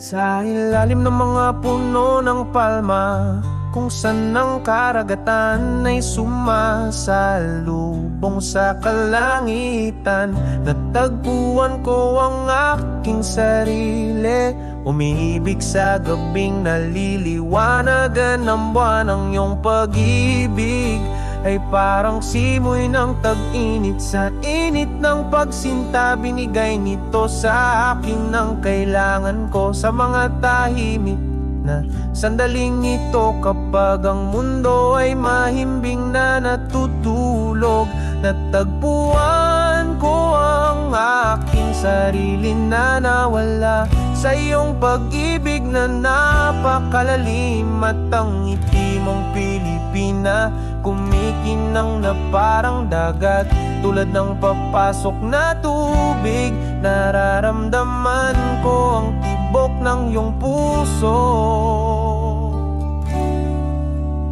Sa ilalim ng mga puno ng palma Kung saan ang karagatan ay sumasalubong sa kalangitan. Natagpuan ko ang aking sarili Umiibig sa gabing naliliwanagan ng buwan Ang iyong pag-ibig ay parang simoy ng tag-init. Sa init ng pagsinta Binigay nito sa akin ng kailangan ko Sa mga tahimik na sandaling ito Kapag ang mundo ay mahimbing na natutulog. Natagpuan ko ang aking sarili na nawala Sa iyong pag-ibig na napakalalim At ang ngiti mong Pilipina Kumikinang na parang dagat. Tulad ng papasok na tubig Nararamdaman ko ang tibok ng iyong puso.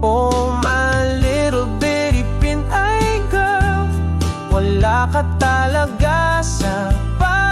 Oh my little bitty Pinay girl Wala ka talaga sa paningin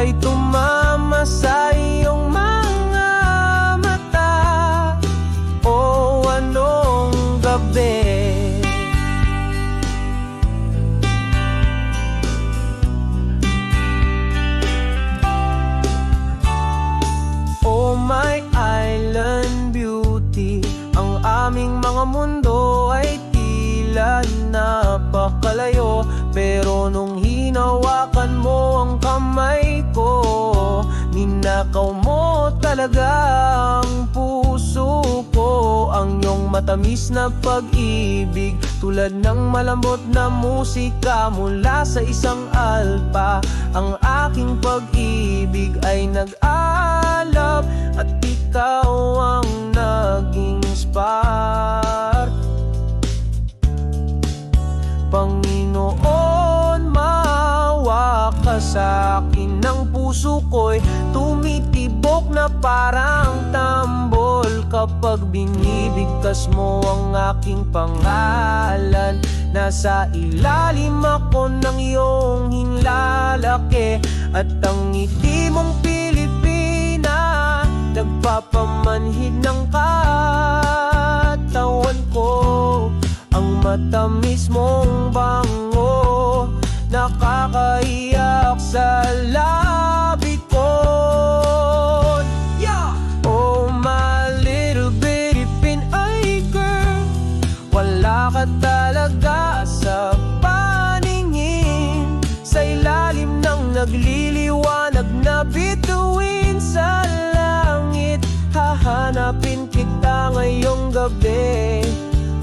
ay tumama sa iyong mga mata. O anong gabi? Oh my island beauty Ang aming mga mundo ay tila napakalayo. Pero nung hinawakan talaga ang puso ko Ang iyong matamis na pag-ibig. Tulad ng malambot na musika mula sa isang alpa Ang aking pag-ibig ay nag-alab At ikaw ang naging spark. Panginoon, maawa ka sa akin Ang puso ko'y tumitibok na parang tambol Kapag binibigkas mo ang aking pangalan. Nasa ilalim ako ng iyong hinlalaki At ang ngiti mong Pilipina. Nagpapamanhid ng katawan ko Ang matamis mong bango ng nagliliwanag na bituin sa langit. Hahanapin kita ngayong gabi.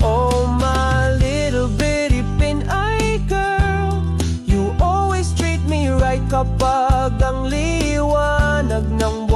Oh my little bitty Pinay girl. You always treat me right kapag ang liwanag ng